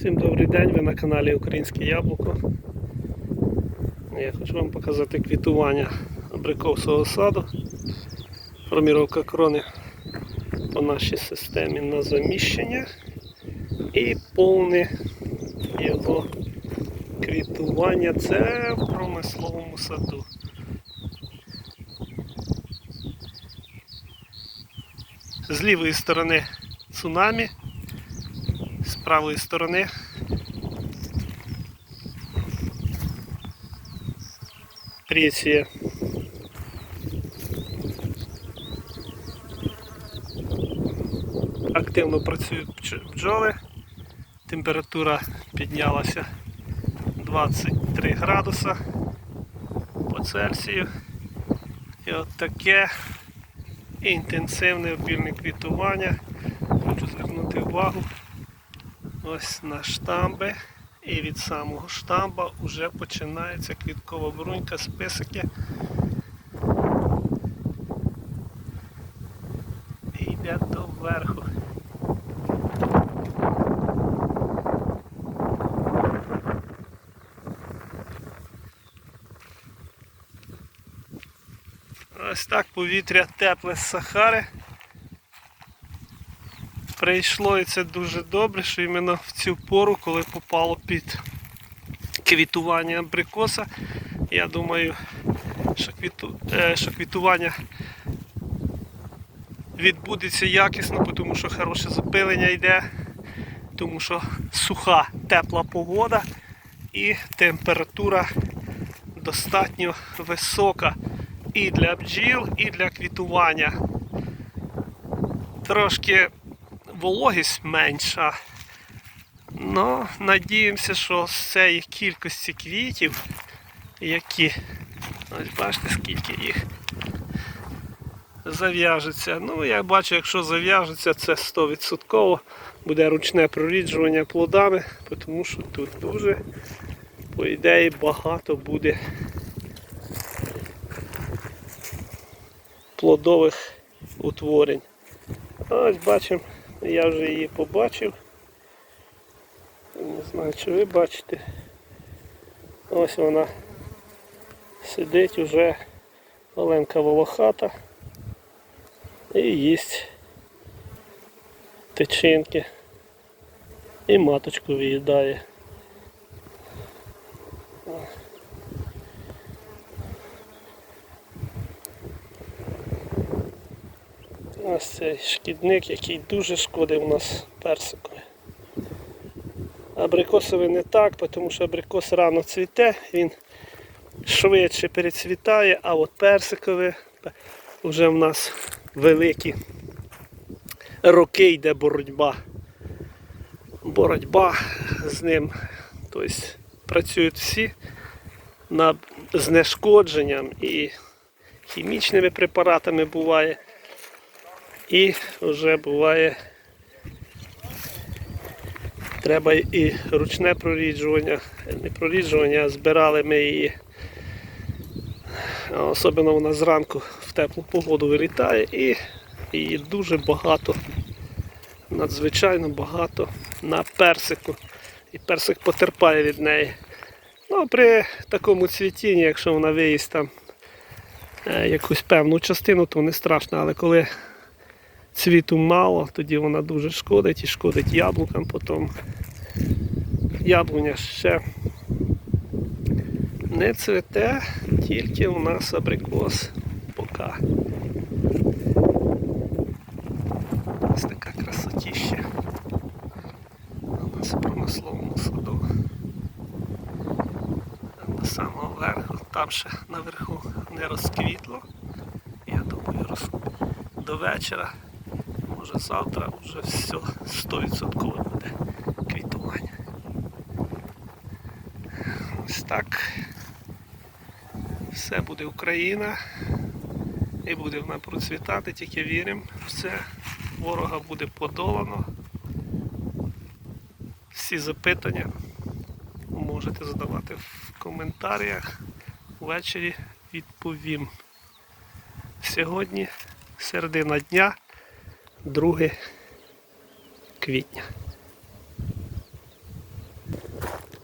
Всім добрий день, ви на каналі Українське Яблуко. Я хочу вам показати квітування абрикосового саду. Форміровка крони по нашій системі на заміщення і повне його квітування це в промисловому саду. З лівої сторони цунамі, з правої сторони Пресія. Активно працюють бджоли. Температура піднялася 23 градуса по Цельсію. І от таке інтенсивне обільне квітування. Хочу звернути увагу ось на штамби. І від самого штамба вже починається квіткова брунька, списики. І йде до верху. Ось так повітря тепле з Сахари. Прийшло і це дуже добре, що іменно в цю пору, коли попало під квітування абрикоса, я думаю, що, квіту, е, що квітування відбудеться якісно, тому що хороше запилення йде, тому що суха, тепла погода і температура достатньо висока і для бджіл, і для квітування. Трошки вологість менша. Ну, надіємося, що з цієї кількості квітів, які, ось бачите, скільки їх зав'яжеться. Ну, я бачу, якщо зав'яжеться, це 100% буде ручне проріджування плодами, тому що тут дуже, по ідеї, багато буде плодових утворень. Ось бачимо, я вже її побачив. Не знаю, чи ви бачите. Ось вона сидить уже Оленка волохата і їсть тичинки. І маточку виїдає. Ось цей шкідник, який дуже шкодив у нас персикові. Абрикосовий не так, тому що абрикос рано цвіте, він швидше перецвітає, а от персиковий вже в нас великі роки йде боротьба. Боротьба з ним. Тобто працюють всі над знешкодженням і хімічними препаратами буває. І вже буває треба і ручне проріджування, не проріджування, а збирали ми її. Особливо вона зранку в теплу погоду вилітає і її дуже багато, надзвичайно багато на персику. І персик потерпає від неї. Ну, при такому цвітінні, якщо вона виїсть там е, якусь певну частину, то не страшно, але коли цвіту мало, тоді вона дуже шкодить і шкодить яблукам потім. Яблуня ще не цвіте, тільки у нас абрикос поки. Ось така красотіща. У нас в промисловому саду. До самого верху, там ще наверху не розквітло. Я думаю, роз... до вечора може завтра вже все 100% буде квітування. Ось так. Все буде Україна і буде вона процвітати, тільки віримо в це. Ворога буде подолано. Всі запитання можете задавати в коментарях. Ввечері відповім. Сьогодні середина дня. 2 квітня.